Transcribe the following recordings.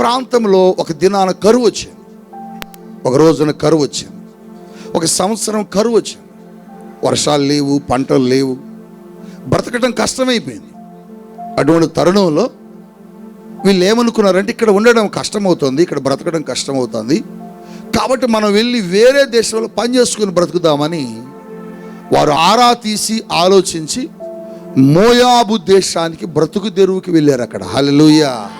ప్రాంతంలో ఒక దినాన కరువు వచ్చింది. ఒక రోజున కరువు వచ్చింది. ఒక సంవత్సరం కరువు వచ్చింది. వర్షాలు లేవు పంటలు లేవు. బ్రతకటం కష్టమైపోయింది. అటువంటి తరుణంలో వీళ్ళు ఏమనుకున్నారంటే ఇక్కడ ఉండడం కష్టమవుతుంది ఇక్కడ బ్రతకడం కష్టమవుతుంది. కాబట్టి మనం వెళ్ళి వేరే దేశంలో పని చేసుకుని బ్రతుకుదామని వారు ఆరా తీసి ఆలోచించి మోయాబు దేశానికి బ్రతుకు తెరువుకి వెళ్ళారు అక్కడ. హల్లెలూయా.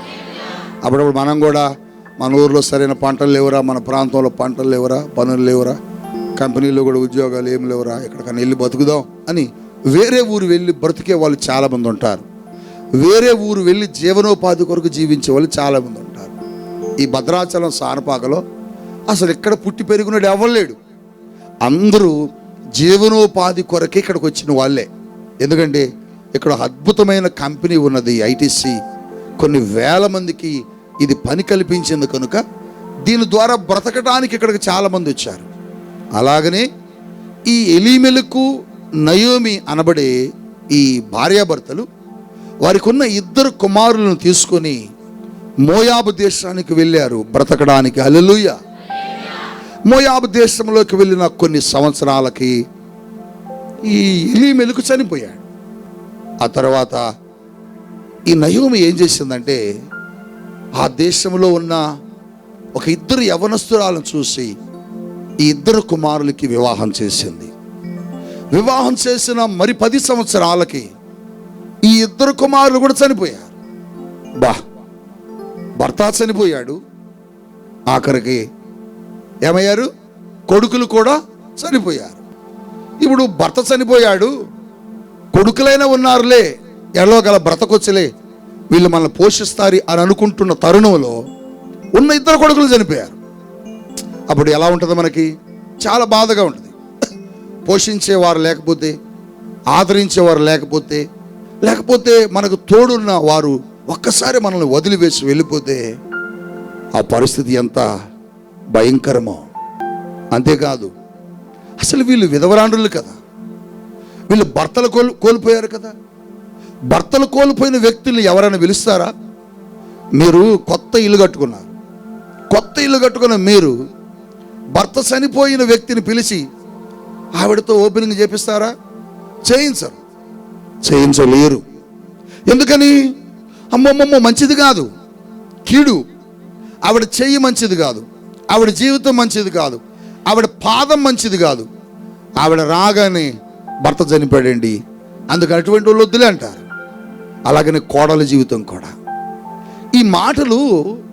అప్పుడప్పుడు మనం కూడా మన ఊర్లో సరైన పంటలు లేవురా మన ప్రాంతంలో పంటలు లేవురా పనులు లేవురా కంపెనీలో కూడా ఉద్యోగాలు ఏం లేవురా ఎక్కడికైనా వెళ్ళి బతుకుదాం అని వేరే ఊరు వెళ్ళి బ్రతికే వాళ్ళు చాలామంది ఉంటారు. వేరే ఊరు వెళ్ళి జీవనోపాధి కొరకు జీవించే వాళ్ళు చాలామంది ఉంటారు. ఈ భద్రాచలం సానపాకలో అసలు ఎక్కడ పుట్టి పెరిగినాడు ఎవ్వలేడు అందరూ జీవనోపాధి కొరకే ఇక్కడికి వచ్చిన వాళ్ళే. ఎందుకంటే ఇక్కడ అద్భుతమైన కంపెనీ ఉన్నది ఐటీసీ కొన్ని వేల మందికి ఇది పని కల్పించింది కనుక దీని ద్వారా బ్రతకడానికి ఇక్కడికి చాలామంది వచ్చారు. అలాగనే ఈ ఎలిమెలకు నయోమి అనబడే ఈ భార్యాభర్తలు వారికి ఉన్న ఇద్దరు కుమారులను తీసుకొని మోయాబు దేశానికి వెళ్ళారు బ్రతకడానికి. అలలుయ మోయాబు దేశంలోకి వెళ్ళిన కొన్ని సంవత్సరాలకి ఈ ఎలిమెలకు చనిపోయాడు. ఆ తర్వాత ఈ నయోమి ఏం చేసిందంటే ఆ దేశంలో ఉన్న ఒక ఇద్దరు యవనస్తురాలను చూసి ఈ ఇద్దరు కుమారులకి వివాహం చేసింది. వివాహం చేసిన మరి పది సంవత్సరాలకి ఈ ఇద్దరు కుమారులు కూడా చనిపోయారు. బా భర్త చనిపోయాడు. ఆఖరికి ఏమయ్యారు? కొడుకులు కూడా చనిపోయారు. ఇప్పుడు భర్త చనిపోయాడు కొడుకులైనా ఉన్నారులే. ఎడలో గల బ్రతకొచ్చలే. వీళ్ళు మనల్ని పోషిస్తారు అని అనుకుంటున్న తరుణంలో ఉన్న ఇద్దరు కొడుకులు చనిపోయారు. అప్పుడు ఎలా ఉంటుంది మనకి? చాలా బాధగా ఉంటుంది. పోషించేవారు లేకపోతే ఆదరించేవారు లేకపోతే లేకపోతే మనకు తోడున్న వారు ఒక్కసారి మనల్ని వదిలివేసి వెళ్ళిపోతే ఆ పరిస్థితి ఎంత భయంకరమో. అంతేకాదు అసలు వీళ్ళు విధవరాండ్రులు కదా. వీళ్ళు భర్తలు కోల్ కోల్పోయారు కదా. భర్తలు కోల్పోయిన వ్యక్తుల్ని ఎవరైనా పిలుస్తారా? మీరు కొత్త ఇల్లు కట్టుకున్నారు. కొత్త ఇల్లు కట్టుకున్న మీరు భర్త చనిపోయిన వ్యక్తిని పిలిచి ఆవిడతో ఓపెనింగ్ చేపిస్తారా? చేయించరు. చేయించలేరు. ఎందుకని? అమ్మమ్మమ్మ మంచిది కాదు. కీడు. ఆవిడ చెయ్యి మంచిది కాదు. ఆవిడ జీవితం మంచిది కాదు. ఆవిడ పాదం మంచిది కాదు. ఆవిడ రాగానే భర్త చనిపోయాడండి. అందుకు అటువంటి వాళ్ళు వద్దులే అంటారు. అలాగనే కోడల జీవితం కూడా. ఈ మాటలు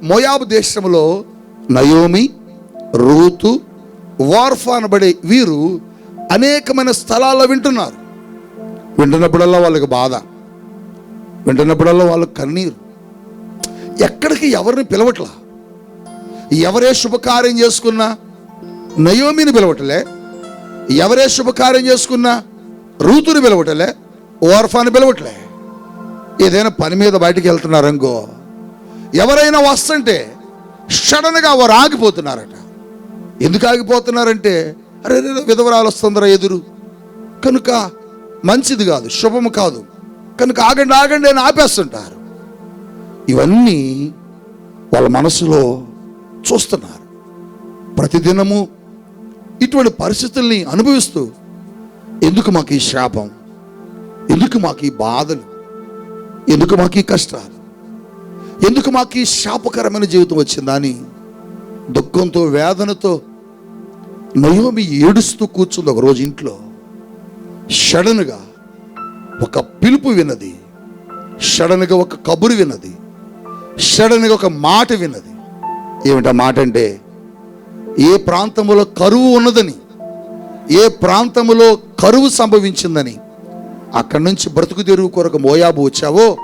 మోయాబు దేశంలో నయోమి రూతు వార్ఫా అనబడే వీరు అనేకమైన స్థలాల్లో వింటున్నారు. వింటున్నప్పుడల్లా వాళ్ళకి బాధ. వింటున్నప్పుడల్లా వాళ్ళకి కన్నీరు. ఎక్కడికి ఎవరిని పిలవట్లా? ఎవరే శుభకార్యం చేసుకున్నా నయోమిని పిలవటలే? ఎవరే శుభకార్యం చేసుకున్నా రూతుని పిలవటలే? ఓర్ఫాని పిలవట్లే? ఏదైనా పని మీద బయటికి వెళ్తున్నారనుకో ఎవరైనా వస్తుంటే సడన్గా వారు ఆగిపోతున్నారట. ఎందుకు ఆగిపోతున్నారంటే అరే విధవరాలు వస్తుందరా ఎదురు. కనుక మంచిది కాదు శుభము కాదు. కనుక ఆగండి ఆగండి అని ఆపేస్తుంటారు. ఇవన్నీ వాళ్ళ మనసులో చూస్తున్నారు. ప్రతిదినము ఇటువంటి పరిస్థితుల్ని అనుభవిస్తూ ఎందుకు మాకు ఈ శాపం? ఎందుకు మాకు ఈ బాధలు? ఎందుకు మాకు ఈ కష్టాలు? ఎందుకు మాకు ఈ శాపకరమైన జీవితం వచ్చిందా అని దుఃఖంతో వేదనతో నయోమి ఏడుస్తూ కూర్చుంది ఒక రోజు ఇంట్లో. షడన్గా ఒక పిలుపు విన్నది. షడన్గా ఒక కబురు విన్నది. షడన్గా ఒక మాట విన్నది. ఏమిటా మాట అంటే ఏ ప్రాంతంలో కరువు ఉన్నదని ఏ ప్రాంతంలో కరువు సంభవించిందని అక్కడి నుంచి బ్రతుకు తెరువు కొరకు మోయాబు వచ్చావో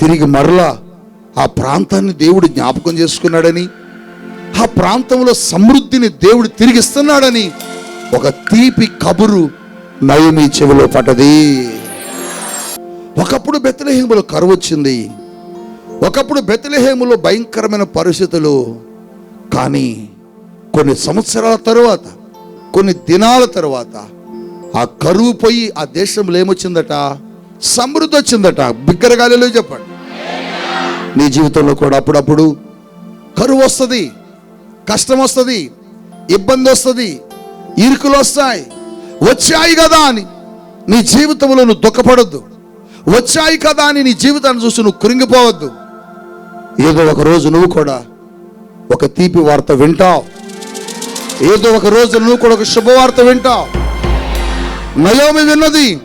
తిరిగి మరలా ఆ ప్రాంతాన్ని దేవుడు జ్ఞాపకం చేసుకున్నాడని ఆ ప్రాంతంలో సమృద్ధిని దేవుడు తిరిగిస్తున్నాడని ఒక తీపి కబురు నయమి చెవిలో పడ్డది. ఒకప్పుడు బెత్తలహేములో కరువు వచ్చింది. ఒకప్పుడు బెత్తలహేములో భయంకరమైన పరిస్థితులు. కానీ కొన్ని సంవత్సరాల తరువాత కొన్ని దినాల తరువాత ఆ కరువు పోయి ఆ దేశంలో ఏమొచ్చిందట? సమృద్ధి వచ్చిందట. బిగ్గరగాలిలో చెప్పండి. నీ జీవితంలో కూడా అప్పుడప్పుడు కరువు వస్తుంది కష్టం వస్తుంది ఇబ్బంది వస్తుంది ఇరుకులు వస్తాయి. వచ్చాయి కదా అని నీ జీవితంలో నువ్వు దుఃఖపడొద్దు. వచ్చాయి కదా అని నీ జీవితాన్ని చూసి నువ్వు కృంగిపోవద్దు. ఏదో ఒక రోజు నువ్వు కూడా ఒక తీపి వార్త వింటావు. ఏదో ఒక రోజు నువ్వు కూడా ఒక శుభవార్త వింటావు. నయోమి విన్నది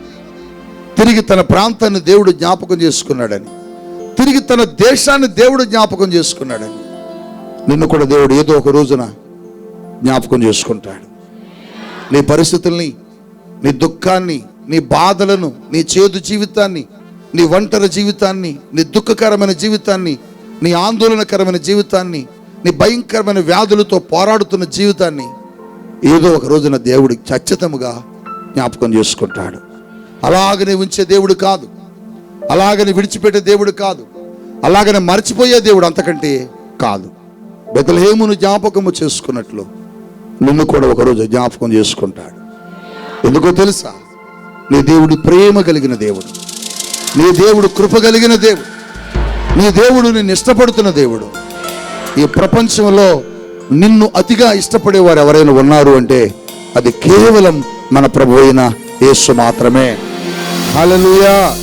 తిరిగి తన ప్రాంతాన్ని దేవుడు జ్ఞాపకం చేసుకున్నాడని. తిరిగి తన దేశాన్ని దేవుడు జ్ఞాపకం చేసుకున్నాడని. నిన్ను కూడా దేవుడు ఏదో ఒక రోజున జ్ఞాపకం చేసుకుంటాడు. నీ పరిస్థితుల్ని నీ దుఃఖాన్ని నీ బాధలను నీ చేదు జీవితాన్ని నీ ఒంటరి జీవితాన్ని నీ దుఃఖకరమైన జీవితాన్ని నీ ఆందోళనకరమైన జీవితాన్ని నీ భయంకరమైన వ్యాధులతో పోరాడుతున్న జీవితాన్ని ఏదో ఒక రోజున దేవుడికి ఖచ్చితముగా జ్ఞాపకం చేసుకుంటాడు. అలాగనే ఉంచే దేవుడు కాదు. అలాగని విడిచిపెట్టే దేవుడు కాదు. అలాగనే మర్చిపోయే దేవుడు అంతకంటే కాదు. బెతలహేమును జ్ఞాపకము చేసుకున్నట్లు నిన్ను కూడా ఒకరోజు జ్ఞాపకం చేసుకుంటాడు. ఎందుకో తెలుసా? నీ దేవుడు ప్రేమ కలిగిన దేవుడు. నీ దేవుడు కృప కలిగిన దేవుడు. నీ దేవుడు నిన్ను ఇష్టపడుతున్న దేవుడు. ఈ ప్రపంచంలో నిన్ను అతిగా ఇష్టపడేవారు ఎవరైనా ఉన్నారు అంటే అది కేవలం మన ప్రభు అయిన యేసు మాత్రమే. హలలుయా